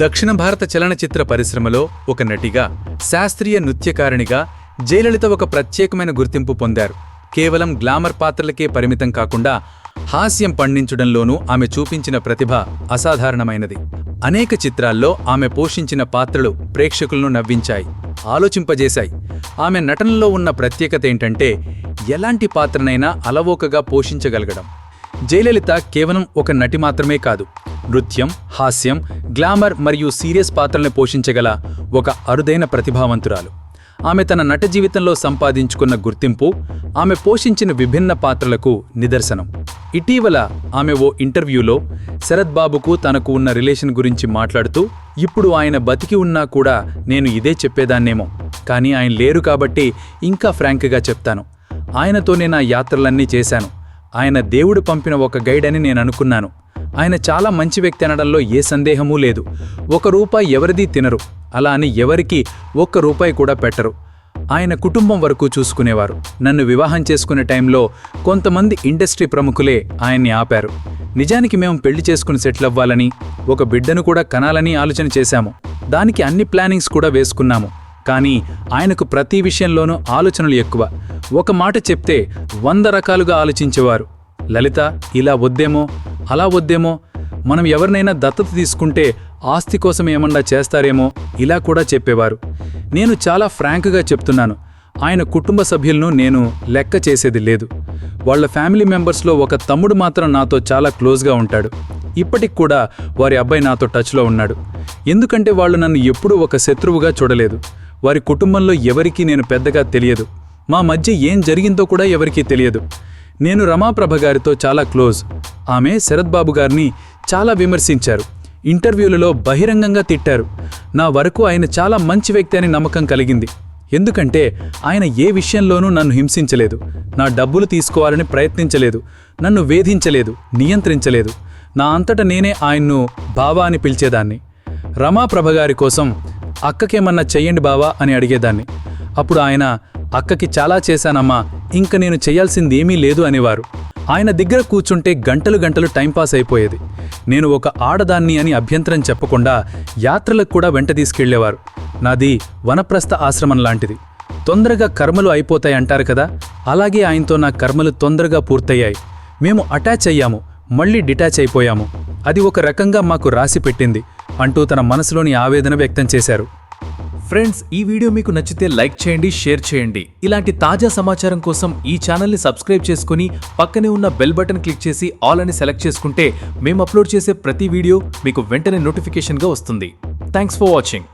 దక్షిణ భారత చలనచిత్ర పరిశ్రమలో ఒక నటిగా శాస్త్రీయ నృత్యకారిణిగా జయలలిత ఒక ప్రత్యేకమైన గుర్తింపు పొందారు. కేవలం గ్లామర్ పాత్రలకే పరిమితం కాకుండా హాస్యం పండించడంలోనూ ఆమె చూపించిన ప్రతిభ అసాధారణమైనది. అనేక చిత్రాల్లో ఆమె పోషించిన పాత్రలు ప్రేక్షకులను నవ్వించాయి ఆలోచింపజేశాయి. ఆమె నటనలో ఉన్న ప్రత్యేకత ఏంటంటే ఎలాంటి పాత్రనైనా అలవోకగా పోషించగలగడం. జయలలిత కేవలం ఒక నటి మాత్రమే కాదు నృత్యం హాస్యం గ్లామర్ మరియు సీరియస్ పాత్రల్ని పోషించగల ఒక అరుదైన ప్రతిభావంతురాలు. ఆమె తన నట జీవితంలో సంపాదించుకున్న గుర్తింపు ఆమె పోషించిన విభిన్న పాత్రలకు నిదర్శనం. ఇటీవల ఆమె ఓ ఇంటర్వ్యూలో శరత్ బాబుకు తనకు ఉన్న రిలేషన్ గురించి మాట్లాడుతూ ఇప్పుడు ఆయన బతికి ఉన్నా కూడా నేను ఇదే చెప్పేదాన్నేమో కానీ ఆయన లేరు కాబట్టి ఇంకా ఫ్రాంక్గా చెప్తాను. ఆయనతోనే నా యాత్రలన్నీ చేశాను. ఆయన దేవుడు పంపిన ఒక గైడ్ అని నేను అనుకున్నాను ఆయన చాలా మంచి వ్యక్తి అనడంలో ఏ సందేహమూ లేదు. ఒక రూపాయి ఎవరిదీ తినరు. అలా అని ఎవరికి ఒక్క రూపాయి కూడా పెట్టరు. ఆయన కుటుంబం వరకు చూసుకునేవారు. నన్ను వివాహం చేసుకునే టైంలో కొంతమంది ఇండస్ట్రీ ప్రముఖులే ఆయన్ని ఆపారు. నిజానికి మేము పెళ్ళి చేసుకుని సెటిల్ అవ్వాలని ఒక బిడ్డను కూడా కనాలని ఆలోచన చేశాము. దానికి అన్ని ప్లానింగ్స్ కూడా వేసుకున్నాము. కానీ ఆయనకు ప్రతి విషయంలోనూ ఆలోచనలు ఎక్కువ. ఒక మాట చెప్తే వంద రకాలుగా ఆలోచించేవారు. లలిత ఇలా వద్దేమో అలా వద్దేమో మనం ఎవరినైనా దత్తత తీసుకుంటే ఆస్తి కోసం ఏమన్నా చేస్తారేమో ఇలా కూడా చెప్పేవారు. నేను చాలా ఫ్రాంక్గా చెప్తున్నాను. ఆయన కుటుంబ సభ్యులను నేను లెక్క చేసేది లేదు. వాళ్ళ ఫ్యామిలీ మెంబర్స్లో ఒక తమ్ముడు మాత్రం నాతో చాలా క్లోజ్గా ఉంటాడు. ఇప్పటికి కూడా వారి అబ్బాయి నాతో టచ్లో ఉన్నాడు. ఎందుకంటే వాళ్ళు నన్ను ఎప్పుడూ ఒక శత్రువుగా చూడలేదు. వారి కుటుంబంలో ఎవరికీ నేను పెద్దగా తెలియదు. మా మధ్య ఏం జరిగిందో కూడా ఎవరికీ తెలియదు. నేను రమాప్రభ గారితో చాలా క్లోజ్. ఆమె శరద్బాబు గారిని చాలా విమర్శించారు. ఇంటర్వ్యూలలో బహిరంగంగా తిట్టారు. నా వరకు ఆయన చాలా మంచి వ్యక్తి అని నమ్మకం కలిగింది. ఎందుకంటే ఆయన ఏ విషయంలోనూ నన్ను హింసించలేదు. నా డబ్బులు తీసుకోవాలని ప్రయత్నించలేదు. నన్ను వేధించలేదు. నియంత్రించలేదు. నా అంతట నేనే ఆయన్ను బావా అని పిలిచేదాన్ని. రమాప్రభ గారి కోసం అక్కకేమన్నా చెయ్యండి బావా అని అడిగేదాన్ని. అప్పుడు ఆయన అక్కకి చాలా చేశానమ్మా ఇంక నేను చేయాల్సింది ఏమీ లేదు అనేవారు. ఆయన దగ్గర కూర్చుంటే గంటలు గంటలు టైంపాస్ అయిపోయేది. నేను ఒక ఆడదాన్ని అని అభ్యంతరం చెప్పకుండా యాత్రలకు కూడా వెంట తీసుకెళ్ళేవారు నాది వనప్రస్థ ఆశ్రమం లాంటిది. తొందరగా కర్మలు అయిపోతాయంటారు కదా అలాగే ఆయనతో నా కర్మలు తొందరగా పూర్తయ్యాయి. మేము అటాచ్ అయ్యాము మళ్ళీ డిటాచ్ అయిపోయాము. అది ఒక రకంగా మాకు రాసి పెట్టింది. అంటూ తన మనసులోని ఆవేదన వ్యక్తం చేశారు. ఫ్రెండ్స్ ఈ వీడియో మీకు నచ్చితే లైక్ చేయండి షేర్ చేయండి. ఇలాంటి తాజా సమాచారం కోసం ఈ ఛానల్ని సబ్స్క్రైబ్ చేసుకుని పక్కనే ఉన్న బెల్ బటన్ క్లిక్ చేసి ఆల్ అని సెలెక్ట్ చేసుకుంటే మేము అప్లోడ్ చేసే ప్రతి వీడియో మీకు వెంటనే నోటిఫికేషన్గా వస్తుంది. Thanks for watching.